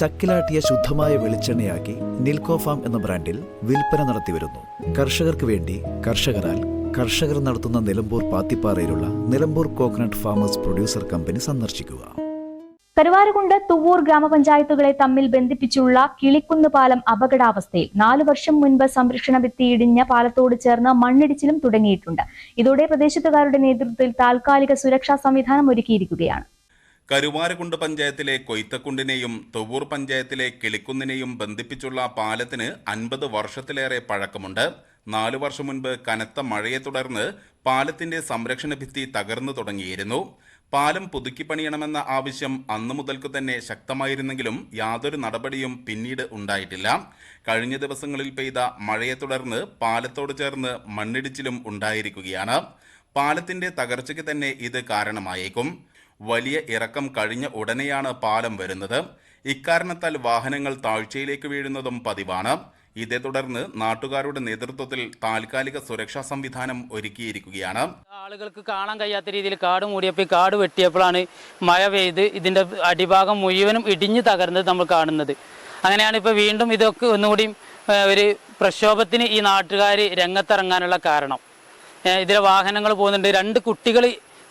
ചക്കിലാട്ടിയ ശുദ്ധമായ വെളിച്ചെണ്ണയാക്കി നിൽക്കോ ഫാം എന്ന ബ്രാൻഡിൽ വിൽപ്പന നടത്തിവരുന്നു കർഷകർക്ക് വേണ്ടി കർഷകരാൽ കർഷകർ നടത്തുന്ന Nilambur പാത്തിപ്പാറയിലുള്ള Nilambur coconut farmers producer company സന്ദർശിക്കുക. കരുവാരുകുണ്ട് തുവൂർ ഗ്രാമപഞ്ചായത്തുകളെ തമ്മിൽ ബന്ധിപ്പിച്ചുള്ള കിളിക്കുന്ന് പാലം അപകടാവസ്ഥയിൽ നാലു വർഷം മുൻപ് സംരക്ഷണ ഭിത്തി ഇടിഞ്ഞ പാലത്തോട് ചേർന്ന് മണ്ണിടിച്ചിലും തുടങ്ങിയിട്ടുണ്ട്. ഇതോടെ പ്രദേശത്തുകാരുടെ നേതൃത്വത്തിൽ താൽക്കാലിക സുരക്ഷാ സംവിധാനം ഒരുക്കിയിരിക്കുകയാണ്. കരുവാരക്കുണ്ട് പഞ്ചായത്തിലെ കൊയ്ത്തക്കുണ്ടിനെയും തൊവൂർ പഞ്ചായത്തിലെ കിളിക്കുന്നിനെയും ബന്ധിപ്പിച്ചുള്ള പാലത്തിന് അൻപത് വർഷത്തിലേറെ പഴക്കമുണ്ട്. നാലു വർഷം മുൻപ് കനത്ത മഴയെ തുടർന്ന് പാലത്തിന്റെ സംരക്ഷണ ഭിത്തി തകർന്നു തുടങ്ങിയിരുന്നു. പാലം പുതുക്കി പണിയണമെന്ന ആവശ്യം അന്നു മുതൽക്കു തന്നെ ശക്തമായിരുന്നെങ്കിലും യാതൊരു നടപടിയും പിന്നീട് ഉണ്ടായിട്ടില്ല. കഴിഞ്ഞ ദിവസങ്ങളിൽ പെയ്ത മഴയെ തുടർന്ന് പാലത്തോട് ചേർന്ന് മണ്ണിടിച്ചിലും ഉണ്ടായിരിക്കുകയാണ്. പാലത്തിന്റെ തകർച്ചയ്ക്ക് തന്നെ ഇത് കാരണമായേക്കും. വലിയ ഇറക്കം കഴിഞ്ഞ ഉടനെയാണ് പാലം വരുന്നത്. ഇക്കാരണത്താൽ വാഹനങ്ങൾ താഴ്ചയിലേക്ക് വീഴുന്നതും പതിവാണ്. ഇതേ തുടർന്ന് നാട്ടുകാരുടെ നേതൃത്വത്തിൽ താൽക്കാലിക സുരക്ഷാ സംവിധാനം ഒരുക്കിയിരിക്കുകയാണ്. ആളുകൾക്ക് കാണാൻ കഴിയാത്ത രീതിയിൽ കാട് മൂടിയപ്പോൾ കാട് വെട്ടിയപ്പോഴാണ് മഴ പെയ്ത് ഇതിന്റെ അടിഭാഗം മുഴുവനും ഇടിഞ്ഞു തകർന്നത് നമ്മൾ കാണുന്നത്. അങ്ങനെയാണ് ഇപ്പോൾ വീണ്ടും ഇതൊക്കെ ഒന്നുകൂടി ഒരു പ്രക്ഷോഭത്തിന് ഈ നാട്ടുകാർ രംഗത്തിറങ്ങാനുള്ള കാരണം. ഇതിലെ വാഹനങ്ങൾ പോകുന്നുണ്ട്. രണ്ട് കുട്ടികൾ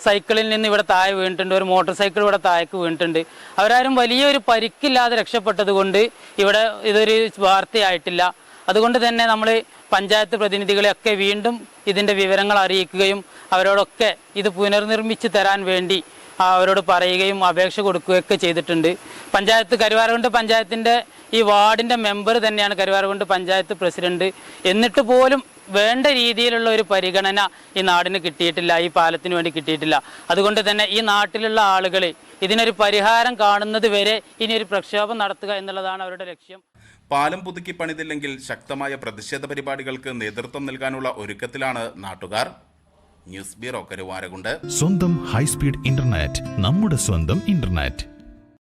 സൈക്കിളിൽ നിന്ന് ഇവിടെ താഴെ വീണിട്ടുണ്ട്. ഒരു മോട്ടോർ സൈക്കിൾ ഇവിടെ താഴേക്ക് വീണിട്ടുണ്ട്. അവരാരും വലിയൊരു പരിക്കില്ലാതെ രക്ഷപ്പെട്ടത് കൊണ്ട് ഇവിടെ ഇതൊരു വാർത്തയായിട്ടില്ല. അതുകൊണ്ട് തന്നെ നമ്മൾ പഞ്ചായത്ത് പ്രതിനിധികളെയൊക്കെ വീണ്ടും ഇതിന്റെ വിവരങ്ങൾ അറിയിക്കുകയും അവരോടൊക്കെ ഇത് പുനർനിർമ്മിച്ച് തരാൻ വേണ്ടി അവരോട് പറയുകയും അപേക്ഷ കൊടുക്കുകയൊക്കെ ചെയ്തിട്ടുണ്ട്. പഞ്ചായത്ത് കരുവാരകുണ്ട് പഞ്ചായത്തിന്റെ ഈ വാർഡിന്റെ മെമ്പർ തന്നെയാണ് കരുവാരകുണ്ട് പഞ്ചായത്ത് പ്രസിഡന്റ്. എന്നിട്ട് പോലും വേണ്ട രീതിയിലുള്ള ഒരു പരിഗണന ഈ നാടിന് കിട്ടിയിട്ടില്ല ഈ പാലത്തിന് വേണ്ടി കിട്ടിയിട്ടില്ല. അതുകൊണ്ട് തന്നെ ഈ നാട്ടിലുള്ള ആളുകൾ ഇതിനൊരു പരിഹാരം കാണുന്നത് വരെ ഇനി ഒരു പ്രക്ഷോഭം നടത്തുക എന്നുള്ളതാണ് അവരുടെ ലക്ഷ്യം. പാലം പുതുക്കി പണിതില്ലെങ്കിൽ ശക്തമായ പ്രതിഷേധ പരിപാടികൾക്ക് നേതൃത്വം നൽകാനുള്ള ഒരുക്കത്തിലാണ് നാട്ടുകാർ. News bureau Karuvarakundu. സ്വന്തം ഹൈസ്പീഡ് ഇന്റർനെറ്റ് നമ്മുടെ സ്വന്തം ഇന്റർനെറ്റ്.